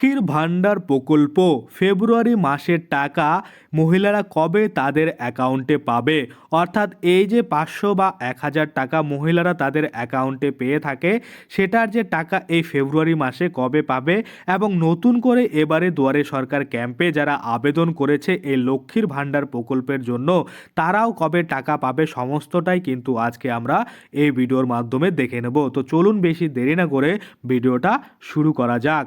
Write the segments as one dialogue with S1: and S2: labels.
S1: লক্ষ্মীর ভাণ্ডার প্রকল্প ফেব্রুয়ারি মাসের টাকা মহিলারা কবে তাদের অ্যাকাউন্টে পাবে? অর্থাৎ এই যে পাঁচশো বা এক হাজার টাকা মহিলারা তাদের অ্যাকাউন্টে পেয়ে থাকে, সেটার যে টাকা এই ফেব্রুয়ারি মাসে কবে পাবে? এবং নতুন করে এবারে দুয়ারে সরকার ক্যাম্পে যারা আবেদন করেছে এই লক্ষ্মীর ভাণ্ডার প্রকল্পের জন্য, তারাও কবে টাকা পাবে সমস্তটাই কিন্তু আজকে আমরা এই ভিডিওর মাধ্যমে দেখে নেব। তো চলুন বেশি দেরি না করে ভিডিওটা শুরু করা যাক।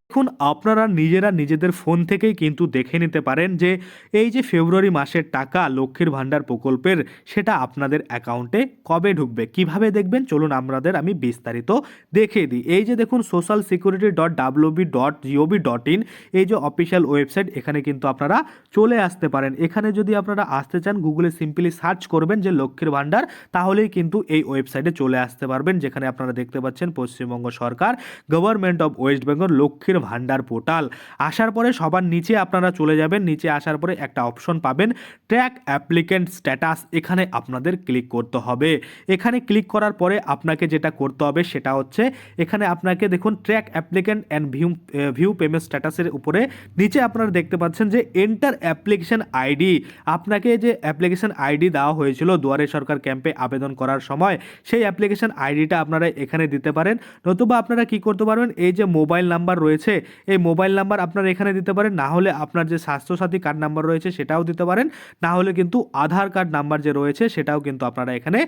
S1: দেখুন আপনারা নিজেরা নিজেদের ফোন থেকেই কিন্তু দেখে নিতে পারেন যে এই যে ফেব্রুয়ারি মাসের টাকা লক্ষ্মীর ভাণ্ডার প্রকল্পের, সেটা আপনাদের অ্যাকাউন্টে কবে ঢুকবে? কীভাবে দেখবেন? চলুন আপনাদের আমি বিস্তারিত দেখিয়ে দিই। এই যে দেখুন social security dot WB dot GOV dot in এই যে অফিসিয়াল ওয়েবসাইট এখানে কিন্তু আপনারা চলে আসতে পারেন। এখানে যদি আপনারা আসতে চান গুগলে সিম্পলি সার্চ করবেন যে লক্ষ্মীর ভাণ্ডার, তাহলেই কিন্তু এই ওয়েবসাইটে চলে আসতে পারবেন, যেখানে আপনারা দেখতে পাচ্ছেন পশ্চিমবঙ্গ সরকার গভর্নমেন্ট অফ ওয়েস্ট বেঙ্গল লক্ষ্মীর ভাণ্ডার পোর্টাল। আসার পরে সবার নিচে আপনারা চলে যাবেন। নিচে আসার পরে একটা অপশন পাবেন ট্র্যাক অ্যাপ্লিকেন্ট স্ট্যাটাস। এখানে আপনাদের ক্লিক করতে হবে। এখানে ক্লিক করার পরে আপনাকে যেটা করতে হবে সেটা হচ্ছে এখানে আপনাকে দেখুন track applicant and view view payment স্ট্যাটাসের উপরে নিচে আপনারা দেখতে পাচ্ছেন যে এন্টার অ্যাপ্লিকেশন আইডি। আপনাকে যে অ্যাপ্লিকেশন আইডি দেওয়া হয়েছিল দুয়ারে সরকার ক্যাম্পে আবেদন করার সময়, সেই অ্যাপ্লিকেশন আইডিটা আপনারা এখানে দিতে পারেন। নতুবা আপনারা কি করতে পারবেন, এই যে মোবাইল নাম্বার রয়েছে এই মোবাইল নাম্বার আপনারা এখানে দিতে পারেন। না হলে আপনার যে স্বাস্থ্যসাথী কার্ড নাম্বার রয়েছে সেটাও দিতে পারেন। না হলে কিন্তু আধার কার্ড নাম্বার যে রয়েছে সেটাও কিন্তু আপনারা এখানে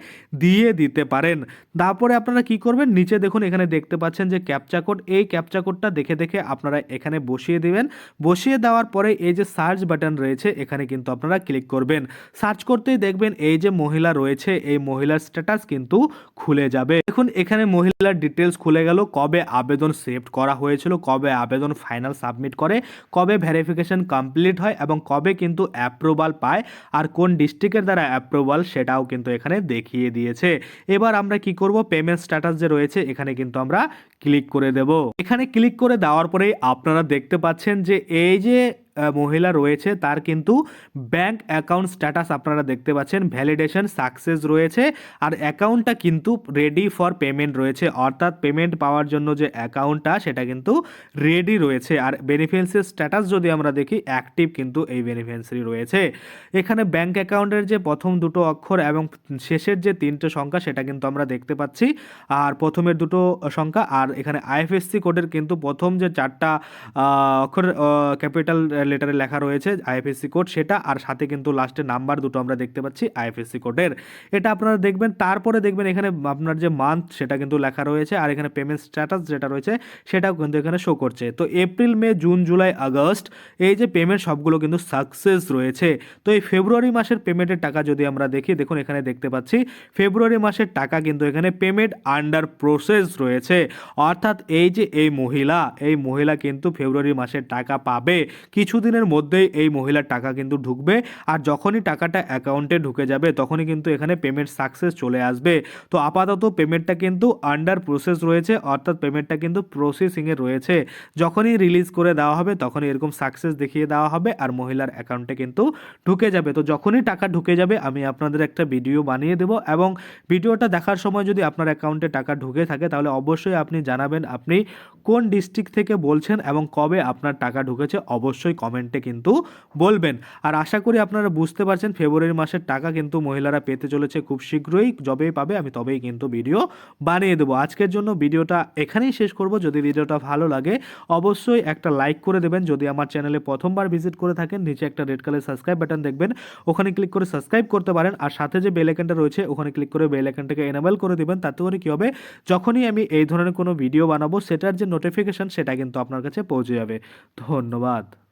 S1: দিয়ে দিতে পারেন। তারপরে আপনারা কি করবেন? নিচে দেখুন, এখানে দেখতে পাচ্ছেন যে ক্যাপচা কোড। এই ক্যাপচা কোডটা দেখে দেখে আপনারা এখানে বসিয়ে দিবেন। বসিয়ে দেওয়ার পরে এই যে সার্চ বাটন রয়েছে, এখানে কিন্তু আপনারা ক্লিক করবেন। সার্চ করতেই দেখবেন এই যে মহিলা রয়েছে, এই মহিলার স্ট্যাটাস কিন্তু খুলে যাবে। দেখুন, এখানে মহিলার ডিটেলস খুলে গেল। কবে আবেদন সেভ করা হয়েছিল, কবে আবেদন ফাইনাল সাবমিট করে, কবে ভেরিফিকেশন কমপ্লিট হয় এবং কবে কিন্তু অ্যাপ্রুভাল পায় আর কোন ডিস্ট্রিক্টের দ্বারা অ্যাপ্রুভাল সেটাও কিন্তু এখানে দেখিয়ে দিয়েছে। এবার আমরা কি করব? পেমেন্ট স্ট্যাটাস যে রয়েছে, এখানে কিন্তু আমরা ক্লিক করে দেব। এখানে ক্লিক করে দেওয়ার পরেই আপনারা দেখতে পাচ্ছেন যে এই যে মহিলা রয়েছে, তার কিন্তু ব্যাংক অ্যাকাউন্ট স্ট্যাটাস আপনারা দেখতে পাচ্ছেন ভ্যালিডেশন সাকসেস রয়েছে, আর অ্যাকাউন্টটা কিন্তু রেডি ফর পেমেন্ট রয়েছে, অর্থাৎ পেমেন্ট পাওয়ার জন্য যে অ্যাকাউন্টটা সেটা কিন্তু রেডি রয়েছে, আর বেনিফিশিয়ারি স্ট্যাটাস যদি আমরা দেখি অ্যাক্টিভ কিন্তু এই বেনিফিশিয়ারি রয়েছে। এখানে ব্যাংক অ্যাকাউন্টের যে প্রথম দুটো অক্ষর এবং শেষের যে তিনটে সংখ্যা, সেটা কিন্তু আমরা দেখতে পাচ্ছি, আর প্রথমের দুটো সংখ্যা, আর এখানে আইএফএসসি কোডের কিন্তু প্রথম যে চারটা অক্ষর ক্যাপিটাল লেটারে লেখা রয়েছে আইএফএসসি কোড সেটা, আর সাথে কিন্তু লাস্টের নাম্বার দুটো আমরা দেখতে পাচ্ছি আইএফএসসি কোডের এটা আপনারা দেখবেন, তারপরে দেখবেন এখানে আপনার যে মান্থ সেটা কিন্তু লেখা রয়েছে, আর এখানে পেমেন্ট স্ট্যাটাস যেটা রয়েছে সেটাও কিন্তু এখানে শো করছে। তো April May June July August এই যে পেমেন্ট সবগুলো কিন্তু সাকসেস রয়েছে। তো এই ফেব্রুয়ারি মাসের পেমেন্টের টাকা যদি আমরা দেখি, দেখুন এখানে দেখতে পাচ্ছি ফেব্রুয়ারি মাসের টাকা কিন্তু এখানে পেমেন্ট আন্ডার প্রসেস রয়েছে। অর্থাৎ এই যে এই মহিলা এই মহিলা কিন্তু ফেব্রুয়ারি মাসের টাকা পাবে। কিছুদিনের মধ্যেই এই মহিলার টাকা কিন্তু ঢুকবে আর যখনই টাকাটা অ্যাকাউন্টে ঢুকে যাবে তখনই কিন্তু এখানে পেমেন্ট সাকসেস চলে আসবে। তো আপাতত পেমেন্টটা কিন্তু আন্ডার প্রসেস রয়েছে, অর্থাৎ পেমেন্টটা কিন্তু প্রসেসিংয়ে রয়েছে। যখনই রিলিজ করে দেওয়া হবে তখনই এরকম সাকসেস দেখিয়ে দেওয়া হবে আর মহিলার অ্যাকাউন্টে কিন্তু ঢুকে যাবে। তো যখনই টাকা ঢুকে যাবে আমি আপনাদের একটা ভিডিও বানিয়ে দেবো এবং ভিডিওটা দেখার সময় যদি আপনার অ্যাকাউন্টে টাকা ঢুকে থাকে তাহলে অবশ্যই আপনি জানাবেন আপনি কোন ডিস্ট্রিক্ট থেকে বলছেন এবং কবে আপনার টাকা ঢুকেছে। অবশ্যই কমেন্টে কিন্তু বলবেন। আর আশা করি আপনারা বুঝতে পারছেন, ফেব্রুয়ারি মাসের টাকা কিন্তু মহিলারা পেতে চলেছে খুব শীঘ্রই। যবেই পাবে, আমি তবেই কিন্তু ভিডিও বানিয়ে দেবো। আজকের জন্য ভিডিওটা এখানেই শেষ করব। যদি ভিডিওটা ভালো লাগে, অবশ্যই একটা লাইক করে দেবেন। যদি আমার চ্যানেলে প্রথমবার ভিজিট করে থাকেন, নিচে একটা রেড কালার সাবস্ক্রাইব বাটন দেখবেন। ওখানে ক্লিক করে সাবস্ক্রাইব করতে পারেন। আর সাথে যে বেল রয়েছে, ওখানে ক্লিক করে বেল এনাবেল করে দিবেন। তাতে করে কী হবে, যখনই আমি এই ধরনের কোনো ভিডিও বানাবো, সেটার যে নোটিফিকেশন সেটা কিন্তু আপনার কাছে পৌঁছে যাবে। ধন্যবাদ।